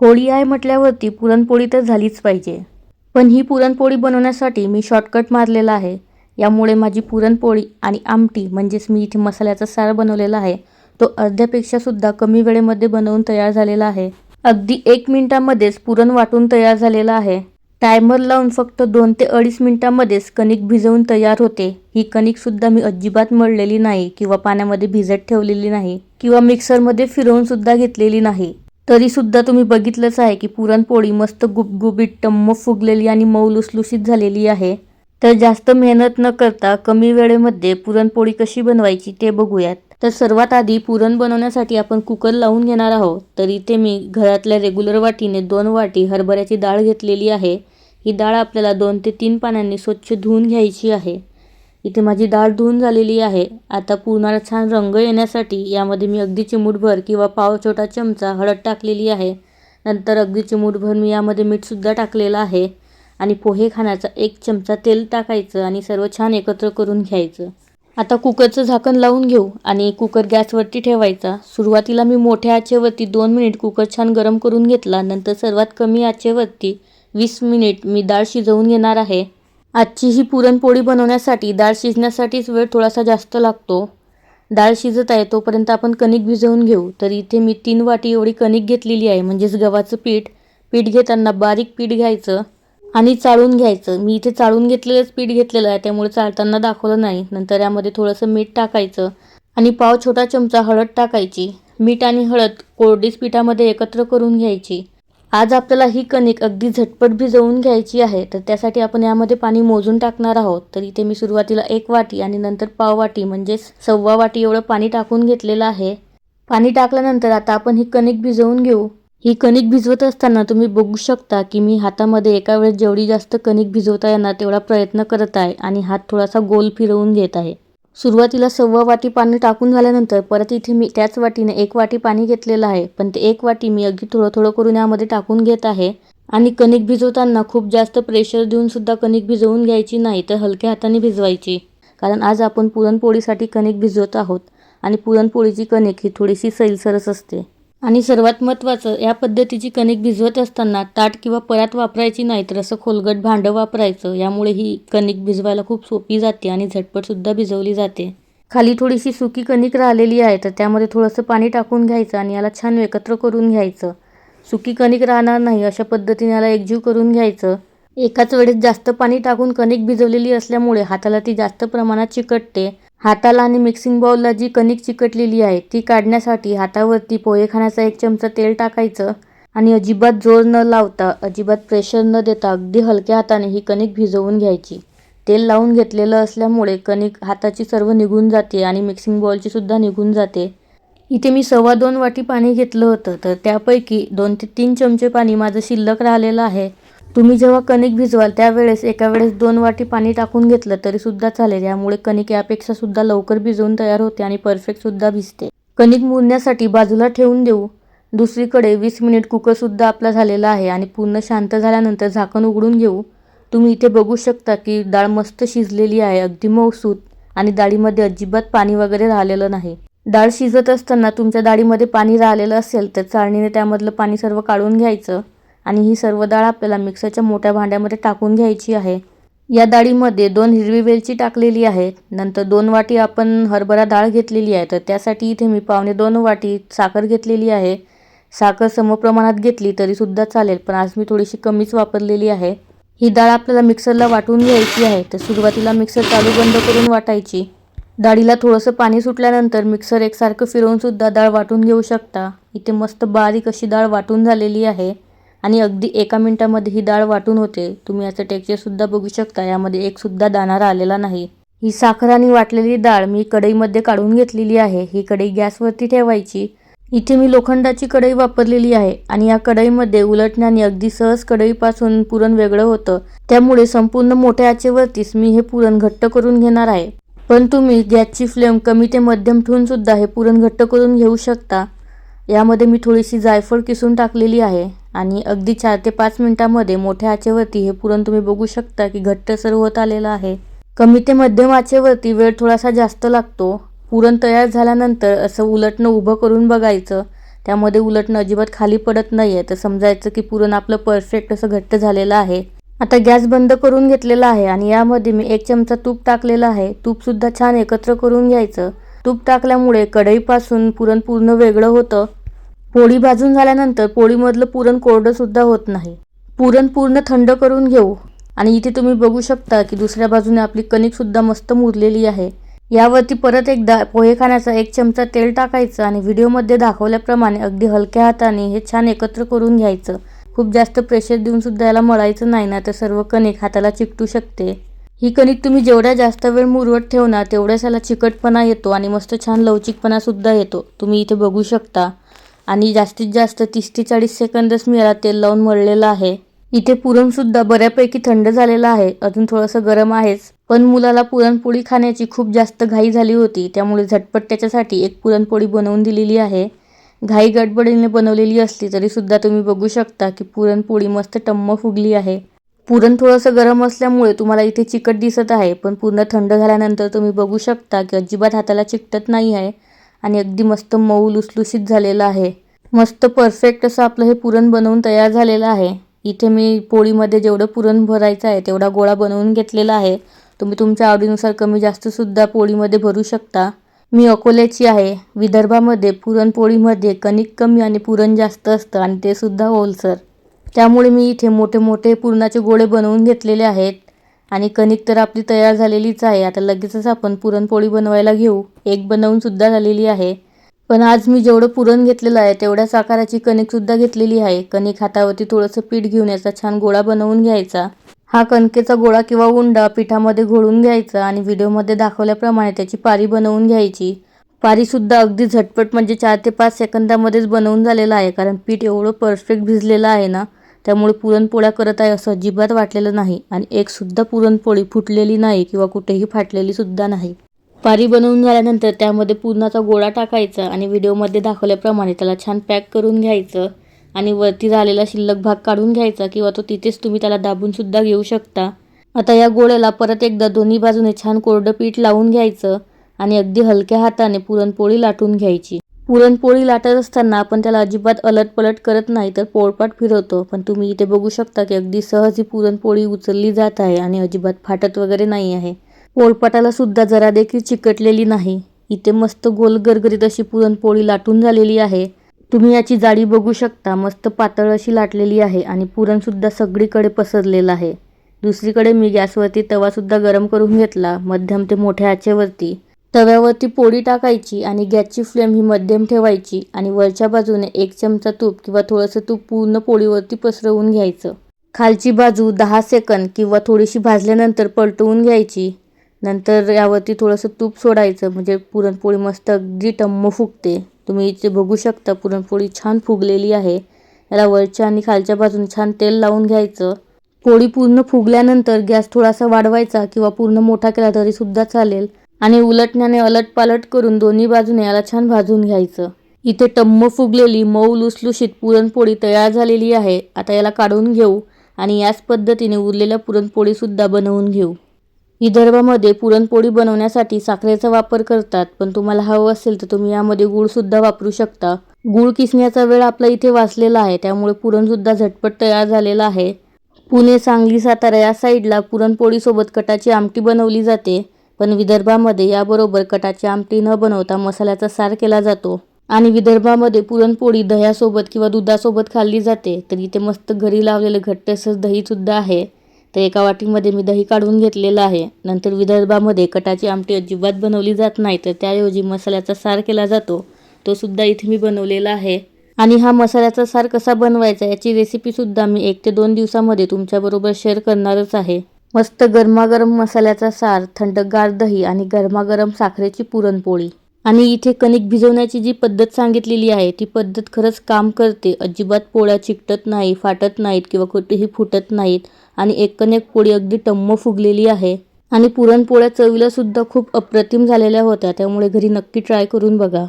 होळी आहे म्हटल्यावरती पुरणपोळी तर झालीच पाहिजे. पण ही पुरणपोळी बनवण्यासाठी मी शॉर्टकट मारलेला आहे. यामुळे माझी पुरणपोळी आणि आमटी म्हणजेच मी इथे मसाल्याचा सार बनवलेला आहे. तो अर्ध्यापेक्षासुद्धा कमी वेळेमध्ये बनवून तयार झालेला आहे. अगदी एक मिनिटामध्येच पुरण वाटून तयार झालेला आहे. टायमर लावून फक्त दोन ते अडीच मिनिटांमध्येच कणिक भिजवून तयार होते. ही कणिकसुद्धा मी अजिबात मळलेली नाही किंवा पाण्यामध्ये भिजत ठेवलेली नाही किंवा मिक्सरमध्ये फिरवून सुद्धा घेतलेली नाही. तरी सुद्धा तुम्ही बघितलंच आहे की पुरणपोळी मस्त गुबगुबीत टम्म फुगलेली आणि मऊ लुसलुशीत झालेली आहे. तर जास्त मेहनत न करता कमी वेळेमध्ये पुरणपोळी कशी बनवायची ते बघूयात. तर सर्वात आधी पुरण बनवण्यासाठी आपण कुकर लावून घेणार आहोत. तर इथे मी घरातल्या रेग्युलर वाटीने दोन वाटी हरभऱ्याची डाळ घेतलेली आहे. ही डाळ आपल्याला दोन ते तीन पाण्याने स्वच्छ धुवून घ्यायची आहे. इथे माझी डाळ धुवून झालेली आहे. आता पुरणाला छान रंग येण्यासाठी यामध्ये मी अगदी चिमूटभर किंवा पाव छोटा चमचा हळद टाकलेली आहे. नंतर अगदी चिमूटभर मी यामध्ये मीठसुद्धा टाकलेलं आहे. आणि पोहे खाण्याचा एक चमचा तेल टाकायचं आणि सर्व छान एकत्र करून घ्यायचं. आता कुकरचं झाकण लावून घेऊ आणि कुकर गॅसवरती ठेवायचा. सुरुवातीला मी मोठ्या आचेवरती दोन मिनिट कुकर छान गरम करून घेतला. नंतर सर्वात कमी आचेवरती वीस मिनिट मी डाळ शिजवून घेणार आहे. आजची ही पुरणपोळी बनवण्यासाठी डाळ शिजण्यासाठीच वेळ थोडासा जास्त लागतो. डाळ शिजत आहे तोपर्यंत आपण कणिक भिजवून घेऊ. तर इथे मी तीन वाटी एवढी कणिक घेतलेली आहे म्हणजेच गव्हाचं पीठ. पीठ घेताना बारीक पीठ घ्यायचं आणि चाळून घ्यायचं. मी इथे चाळून घेतलेलंच पीठ घेतलेलं आहे त्यामुळे चाळताना दाखवलं नाही. नंतर यामध्ये थोडंसं मीठ टाकायचं आणि पाव छोटा चमचा हळद टाकायची. मीठ आणि हळद कोरडीच पिठामध्ये एकत्र करून घ्यायची. आज आपल्याला ही कणिक अगदी झटपट भिजवून घ्यायची आहे तर त्यासाठी आपण यामध्ये पाणी मोजून टाकणार आहोत. तर इथे मी सुरुवातीला एक वाटी आणि नंतर पाव वाटी म्हणजेच सव्वा वाटी एवढं पाणी टाकून घेतलेलं आहे. पाणी टाकल्यानंतर आता आपण ही कणिक भिजवून घेऊ. ही कणिक भिजवत असताना तुम्ही बघू शकता की मी हातामध्ये एका वेळेस जेवढी जास्त कणिक भिजवता येणार तेवढा प्रयत्न करत आहे आणि हात थोडासा गोल फिरवून घेत आहे. सुरुवातीला सव्वा वाटी पाणी टाकून झाल्यानंतर परत इथे मी त्याच वाटीने एक वाटी पाणी घेतलेलं आहे. पण ते एक वाटी मी अगदी थोडं थोडं करून यामध्ये टाकून घेत आहे. आणि कणिक भिजवताना खूप जास्त प्रेशर देऊनसुद्धा कणिक भिजवून घ्यायची नाही तर हलक्या हाताने भिजवायची. कारण आज आपण पुरणपोळीसाठी कणिक भिजवत आहोत आणि पुरणपोळीची कणिक ही थोडीशी सैलसरस असते. आणि सर्वात महत्त्वाचं या पद्धतीची कणिक भिजवत असताना ताट किंवा परात वापरायची नाही तर असं खोलगट भांडं वापरायचं. यामुळे ही कणिक भिजवायला खूप सोपी जाते आणि झटपटसुद्धा भिजवली जाते. खाली थोडीशी सुकी कणिक राहिलेली आहे तर त्यामध्ये थोडंसं पाणी टाकून घ्यायचं आणि याला छान एकत्र करून घ्यायचं. सुकी कणिक राहणार नाही अशा पद्धतीने याला एकजीव करून घ्यायचं. एकाच वेळेस जास्त पाणी टाकून कणिक भिजवलेली असल्यामुळे हाताला ती जास्त प्रमाणात चिकटते. हाताला आणि मिक्सिंग बाउलला जी कणिक चिकटलेली आहे ती काढण्यासाठी हातावरती पोहे खाण्याचा एक चमचा तेल टाकायचं आणि अजिबात जोर न लावता अजिबात प्रेशर न देता अगदी हलक्या हाताने ही कणिक भिजवून घ्यायची. तेल लावून घेतलेलं असल्यामुळे कणिक हाताची सर्व निघून जाते आणि मिक्सिंग बॉलची सुद्धा निघून जाते. इथे मी सव्वा दोन वाटी पाणी घेतलं होतं तर त्यापैकी दोन ते तीन चमचे पाणी माझं शिल्लक राहिलेलं आहे. तुम्ही जेव्हा कणिक भिजवाल त्यावेळेस एका वेळेस दोन वाटी पाणी टाकून घेतलं तरी सुद्धा चालेल. यामुळे कणिक यापेक्षा सुद्धा लवकर भिजवून तयार होते आणि परफेक्ट सुद्धा भिजते. कणिक मुरण्यासाठी बाजूला ठेवून देऊ. दुसरीकडे वीस मिनिट कुकरसुद्धा आपला झालेला आहे आणि पूर्ण शांत झाल्यानंतर झाकण उघडून घेऊ. तुम्ही इथे बघू शकता की डाळ मस्त शिजलेली आहे अगदी मऊसूत आणि डाळीमध्ये अजिबात पाणी वगैरे राहिलेलं नाही. डाळ शिजत असताना तुमच्या डाळीमध्ये पाणी राहिलेलं असेल तर चाळणीने त्यामधलं पाणी सर्व काढून घ्यायचं. आणि ही सर्व डाळ आपल्याला मिक्सरच्या मोठ्या भांड्यामध्ये टाकून घ्यायची आहे. या डाळीमध्ये दोन हिरवी वेलची टाकलेली आहे नंतर दोन वाटी आपण हरभरा डाळ घेतलेली आहे. तर त्यासाठी इथे मी पावणे दोन वाटी साखर घेतलेली आहे. साखर समप्रमाणात घेतली तरीसुद्धा चालेल पण आज मी थोडीशी कमीच वापरलेली आहे. ही डाळ आपल्याला मिक्सरला वाटून घ्यायची आहे. तर सुरुवातीला मिक्सर चालू बंद करून वाटायची. डाळीला थोडंसं पाणी सुटल्यानंतर मिक्सर एकसारखं फिरवूनसुद्धा डाळ वाटून घेऊ शकता. इथे मस्त बारीक अशी डाळ वाटून झालेली आहे. आणि अगदी एका मिनिटामध्ये ही डाळ वाटून होते. तुम्ही याचं टेक्स्चरसुद्धा बघू शकता. यामध्ये एक सुद्धा दाणा आलेला नाही. ही साखर आणि वाटलेली डाळ मी कढईमध्ये काढून घेतलेली आहे. ही कढई गॅसवरती ठेवायची. इथे मी लोखंडाची कढई वापरलेली आहे आणि या कढईमध्ये उलटण्याने अगदी सहज कढईपासून पुरण वेगळं होतं. त्यामुळे संपूर्ण मोठ्या आचेवरतीच मी हे पुरण घट्ट करून घेणार आहे. पण तुम्ही गॅसची फ्लेम कमी ते मध्यम ठेवून सुद्धा हे पुरण घट्ट करून घेऊ शकता. यामध्ये मी थोडीशी जायफळ किसून टाकलेली आहे. आणि अगदी चार ते पाच मिनिटांमध्ये मोठ्या आचेवरती हे पुरण तुम्ही बघू शकता की घट्टसर होत आलेलं आहे. कमी ते मध्यम आचेवरती वेळ थोडासा जास्त लागतो. पुरण तयार झाल्यानंतर असं उलटणं उभं करून बघायचं. त्यामध्ये उलटणं अजिबात खाली पडत नाही आहे तर समजायचं की पुरण आपलं परफेक्ट असं घट्ट झालेलं आहे. आता गॅस बंद करून घेतलेला आहे आणि यामध्ये मी एक चमचा तूप टाकलेला आहे. तूपसुद्धा छान एकत्र करून घ्यायचं. तूप टाकल्यामुळे कढईपासून पुरण पूर्ण वेगळं होतं. पोळी भाजून झाल्यानंतर पोळीमधलं पुरण कोरडंसुद्धा होत नाही. पुरण पूर्ण थंड करून घेऊ. आणि इथे तुम्ही बघू शकता की दुसऱ्या बाजूने आपली कणिकसुद्धा मस्त मुरलेली आहे. यावरती परत एकदा पोहे खाण्याचा एक चमचा तेल टाकायचं आणि व्हिडिओमध्ये दाखवल्याप्रमाणे अगदी हलक्या हाताने हे छान एकत्र करून घ्यायचं. खूप जास्त प्रेशर देऊन सुद्धा याला मळायचं नाही ना तर सर्व कणिक हाताला चिकटू शकते. ही कणिक तुम्ही जेवढ्या जास्त वेळ मुरवत ठेवणार तेवढ्याच याला चिकटपणा येतो आणि मस्त छान लवचिकपणा सुद्धा येतो. तुम्ही इथे बघू शकता. आणि जास्तीत जास्त तीस ते चाळीस सेकंदच मी याला तेल लावून मळलेलं आहे. इथे पुरणसुद्धा बऱ्यापैकी थंड झालेलं आहे. अजून थोडंसं गरम आहेच. पण मुलाला पुरणपोळी खाण्याची खूप जास्त घाई झाली होती. त्यामुळे झटपट त्याच्यासाठी एक पुरणपोळी बनवून दिलेली आहे. घाई गडबडीने बनवलेली असली तरी सुद्धा तुम्ही बघू शकता की पुरणपोळी मस्त टम्म फुगली आहे. पुरण थोडंसं गरम असल्यामुळे तुम्हाला इथे चिकट दिसत आहे. पण पूर्ण थंड झाल्यानंतर तुम्ही बघू शकता की अजिबात हाताला चिकटत नाही आहे. आणि अगदी मस्त मऊ लुसलुशीत झालेलं आहे. मस्त परफेक्ट असं आपलं हे पुरण बनवून तयार झालेलं आहे. इथे मी पोळीमध्ये जेवढं पुरण भरायचं आहे तेवढा गोळा बनवून घेतलेला आहे. तुम्ही तुमच्या आवडीनुसार कमी जास्तसुद्धा पोळीमध्ये भरू शकता. मी अकोल्याची आहे. विदर्भामध्ये पुरणपोळीमध्ये कणिक कमी आणि पुरण जास्त असतं आणि ते सुद्धा ओलसर त्यामुळे मी इथे मोठे मोठे पुरणाचे गोळे बनवून घेतलेले आहेत. आणि कणिक तर आपली तयार झालेलीच आहे. आता लगेचच आपण पुरणपोळी बनवायला घेऊ. एक बनवून सुद्धा झालेली आहे. पण आज मी जेवढं पुरण घेतलेलं आहे तेवढ्याच आकाराची कणिकसुद्धा घेतलेली आहे. कणिक हातावरती थोडंसं पीठ घेऊन याचा छान गोळा बनवून घ्यायचा. हा कणकेचा गोळा किंवा उंडा पिठामध्ये घोळून घ्यायचा आणि व्हिडिओमध्ये दाखवल्याप्रमाणे त्याची पारी बनवून घ्यायची. पारीसुद्धा अगदी झटपट म्हणजे चार ते पाच सेकंदामध्येच बनवून झालेलं आहे कारण पीठ एवढं परफेक्ट भिजलेलं आहे ना त्यामुळे पुरणपोळ्या करत आहे असं अजिबात वाटलेलं नाही आणि एकसुद्धा पुरणपोळी फुटलेली नाही किंवा कुठेही फाटलेलीसुद्धा नाही. पारी बनवून झाल्यानंतर त्यामध्ये पुरणाचा गोळा टाकायचा आणि व्हिडिओमध्ये दाखवल्याप्रमाणे त्याला छान पॅक करून घ्यायचं आणि वरती झालेला शिल्लक भाग काढून घ्यायचा किंवा तो तिथेच तुम्ही त्याला दाबून सुद्धा घेऊ शकता. आता या गोळ्याला परत एकदा दोन्ही बाजूने छान कोरडं पीठ लावून घ्यायचं आणि अगदी हलक्या हाताने पुरणपोळी लाटून घ्यायची. पुरणपोळी लाटत असताना आपण त्याला अजिबात अलटपलट करत नाही तर पोळपाट फिरवतो. पण तुम्ही इथे बघू शकता की अगदी सहज ही पुरणपोळी उचलली जात आहे आणि अजिबात फाटत वगैरे नाही आहे. पोळपाटाला सुद्धा जरा देखील चिकटलेली नाही. इथे मस्त गोल गरगरीत अशी पुरणपोळी लाटून झालेली आहे. तुम्ही याची जाडी बघू शकता मस्त पातळ अशी लाटलेली आहे आणि पुरणसुद्धा सगळीकडे पसरलेलं आहे. दुसरीकडे मी गॅसवरती तवासुद्धा गरम करून घेतला मध्यम ते मोठ्या आचेवरती. तव्यावरती पोळी टाकायची आणि गॅसची फ्लेम ही मध्यम ठेवायची आणि वरच्या बाजूने एक चमचा तूप किंवा थोडंसं तूप पूर्ण पोळीवरती पसरवून घ्यायचं. खालची बाजू दहा सेकंद किंवा थोडीशी भाजल्यानंतर पलटवून घ्यायची. नंतर यावरती थोडंसं तूप सोडायचं म्हणजे पुरणपोळी मस्त अगदी टम्म फुगते. तुम्ही इथे बघू शकता पुरणपोळी छान फुगलेली आहे. याला वरच्या आणि खालच्या बाजूने छान तेल लावून घ्यायचं. पोळी पूर्ण फुगल्यानंतर गॅस थोडासा वाढवायचा किंवा पूर्ण मोठा केला तरी सुद्धा चालेल. आणि उलटण्याने अलटपालट करून दोन्ही बाजूने याला छान भाजून घ्यायचं. इथे टम्म फुगलेली मऊ लुसलुशीत पुरणपोळी तयार झालेली आहे. आता याला काढून घेऊ आणि याच पद्धतीने उरलेल्या पुरणपोळीसुद्धा बनवून घेऊ. विदर्भामध्ये पुरणपोळी बनवण्यासाठी साखरेचा वापर करतात पण तुम्हाला हवं असेल तर तुम्ही यामध्ये गूळसुद्धा वापरू शकता. गूळ किसण्याचा वेळ आपला इथे वाचलेला आहे त्यामुळे पुरणसुद्धा झटपट तयार झालेला आहे. पुणे सांगली सातारा या साईडला पुरणपोळीसोबत कटाची आमटी बनवली जाते. पण विदर्भामध्ये याबरोबर कटाची आमटी न बनवता मसाल्याचा सार केला जातो. आणि विदर्भामध्ये पुरणपोळी दह्यासोबत किंवा दुधासोबत खाल्ली जाते तर इथे मस्त घरी लावलेलं घट्ट असं दहीसुद्धा आहे. तर एका वाटीमध्ये मी दही काढून घेतलेलं आहे. नंतर विदर्भामध्ये कटाची आमटी अजिबात बनवली जात नाही तर त्याऐवजी मसाल्याचा सार केला जातो. तो सुद्धा इथे मी बनवलेला आहे. आणि हा मसाल्याचा सार कसा बनवायचा याची रेसिपीसुद्धा मी एक ते दोन दिवसामध्ये तुमच्याबरोबर शेअर करणारच आहे. मस्त गरमागरम मसाल्याचा सार थंडगार दही आणि गरमागरम साखरेची पुरणपोळी. आणि इथे कणिक भिजवण्याची जी पद्धत सांगितलेली आहे ती पद्धत खरंच काम करते. अजिबात पोळ्या चिकटत नाही फाटत नाहीत किंवा कुठेही फुटत नाहीत. आणि एकन पोळी अगदी टम्म फुगलेली आहे. आणि पुरणपोळ्या चवीला सुद्धा खूप अप्रतिम झालेल्या होत्या त्यामुळे घरी नक्की ट्राय करून बघा.